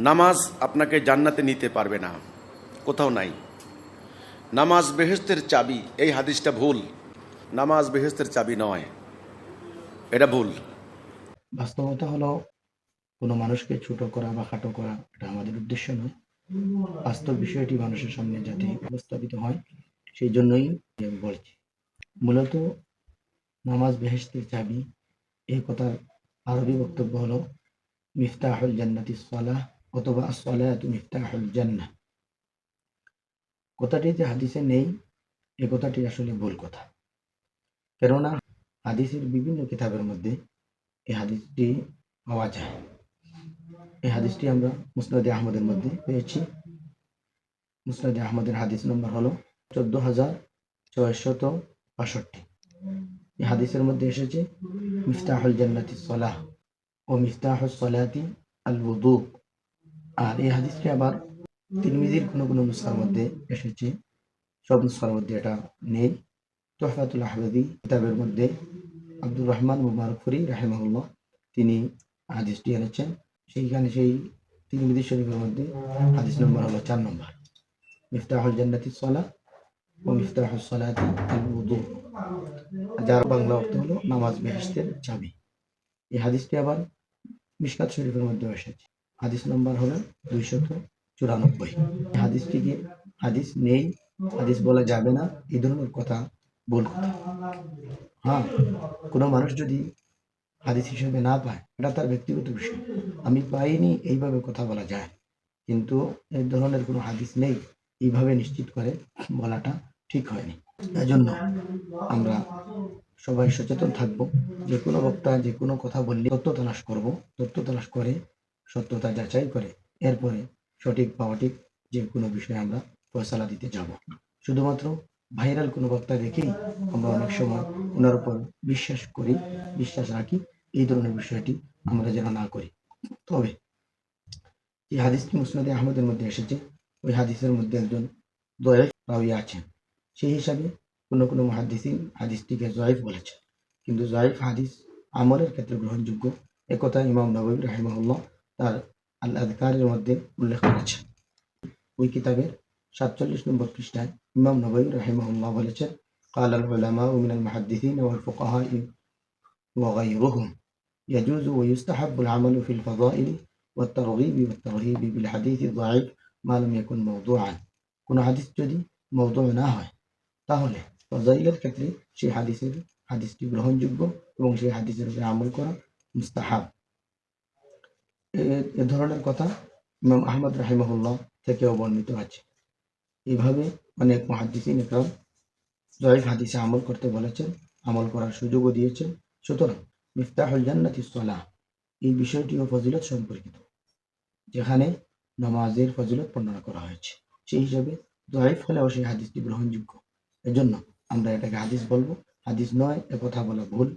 নামাজ আপনাকে জান্নাতে নিতে পারবে না। কোথাও নাই। নামাজ বেহেস্তের চাবি, এই হাদিসটা ভুল। নামাজ বেহেস্তের চাবি নয়। এটা ভুল। বাস্তবতা হলো, কোনো মানুষকে ছোট করা বা খাটো করা, এটা আমাদের উদ্দেশ্য নয়। বাস্তব বিষয়টি মানুষের সামনে যাতে উপস্থাপিত হয়, সেই জন্যই আমি বলছি। মূলত, নামাজ বেহেস্তের চাবি, এই কথার আরবি বক্তব্য হলো, মিফতাহুল জান্নাতি সলাহ। অথবা সলায়াতু মিফতাহুল জান্নাহ। কথাটি যে হাদিসে নেই, এ কথাটি আসলে ভুল কথা। কেননা হাদিসের বিভিন্ন কিতাবের মধ্যে এই হাদিসটি পাওয়া যায় এই হাদিসটি আমরা মুসনাদে আহমদের মধ্যে পেয়েছি। মুসনাদে আহমদের হাদিস নম্বর হলো চোদ্দ হাজার ছয়শত বাষট্টি। এই হাদিসের মধ্যে এসেছে, মিফতাহুল জান্নাতি সলাহ ও মিফতাহুল সলাতি আল wudu আর এই হাদিসটি আবার তিরমিজির কোনো কোনো নুসখার মধ্যে এসেছে। সব নুসখার মধ্যে এটা নেই। তোহফাতুল আহমেদি কিতাবের মধ্যে আব্দুর রহমান মুবারক ফরি রাহেমাহুল্লাহ তিনি হাদিসটি এনেছেন। সেইখানে সেই তিরমিজি শরীফের মধ্যে হাদিস নম্বর হলো চার নম্বর। মিফতাহুল জান্নাতি সলা ও মিফতাহুল সলাতি উদু। যার বাংলা অর্থ হলো নামাজ বেহেস্তের চাবি। এই হাদিসটি আবার মিশকাত শরীফের মধ্যে এসেছে। হাদিস নম্বর হলো দুইশত চুরানব্বই। হাদিসটিকে হাদিস নেই? হাদিস বলা যাবে না? এই ধরনের কথা, ভুল কথা। হ্যাঁ কোনো মানুষ যদি হাদিস হিসেবে না পায়, এটা তার ব্যক্তিগত বিষয়। আমি পাইনি, এইভাবে কথা বলা যায়। কিন্তু এই ধরনের কোনো হাদিস নেই, এইভাবে নিশ্চিত করে বলাটা ঠিক হয়নি। এজন্য আমরা সবাই সচেতন থাকব। যে কোনো বক্তা যে কোনো কথা বললে তথ্য তালাশ করব। তথ্য তালাশ করে সত্যতা যাচাই করে এরপরে সঠিক পাওয়াটিক যে কোনো বিষয়ে আমরা ফয়সালা দিতে যাব। শুধুমাত্র ভাইরাল কোনো বক্তা দেখেই আমরা অনেক সময় ওনার উপর বিশ্বাস করি, বিশ্বাস রাখি, এই ধরনের বিষয়টি আমরা যেন না করি। তবে এই হাদিসটি মুসনাদে আহমদের মধ্যে এসেছে, ওই হাদিসের মধ্যে একজন দয়েফ রাউি আছেন। সেই হিসাবে কোনো কোনো মহাদিসিন হাদিসটিকে জয়েফ বলেছেন। কিন্তু জয়েফ হাদিস আমলের ক্ষেত্রে গ্রহণযোগ্য একথা ইমাম নবী রাহিমাহুল্লাহ তার আল আদকারের মধ্যে উল্লেখ করেছেন ওই কিতাবের সাতচল্লিশ নম্বর পৃষ্ঠায় ইমাম নবী রাহিমাহুল্লাহ বলেছেন قال العلماء من المحدثين والفقهاء وغيرهم يجوز ويستحب العمل في الفضائل والترغيب والترهيب بالحديث الضعيف ما لم يكن موضوعا কোনো হাদিস যদি মৌদু না হয় তাহলে ফজাইলের ক্ষেত্রে সেই হাদিসের হাদিসটি গ্রহণযোগ্য এবং সেই হাদিসের উপরে আমল করা মুস্তাহাব এ- ধরনের কথা ইমাম আহমদ রাহিমহুল্লাহ থেকেও বর্ণিত আছে। এইভাবে অনেক মহাদিসিন একরাম জয়ীফ হাদিসে আমল করতে বলেছেন, আমল করার সুযোগও দিয়েছেন। সুতরাং মিফতাহুল জান্নাতি সলাহ এই বিষয়টিও ফজিলত সম্পর্কিত, যেখানে নামাজের ফজিলত বর্ণনা করা হয়েছে। সেই হিসাবে জয়ীফ হলেও সেই হাদিসটি গ্রহণযোগ্য। এজন্য আমরা এটাকে হাদিস বলব। হাদিস নয়, এ কথা বলা ভুল।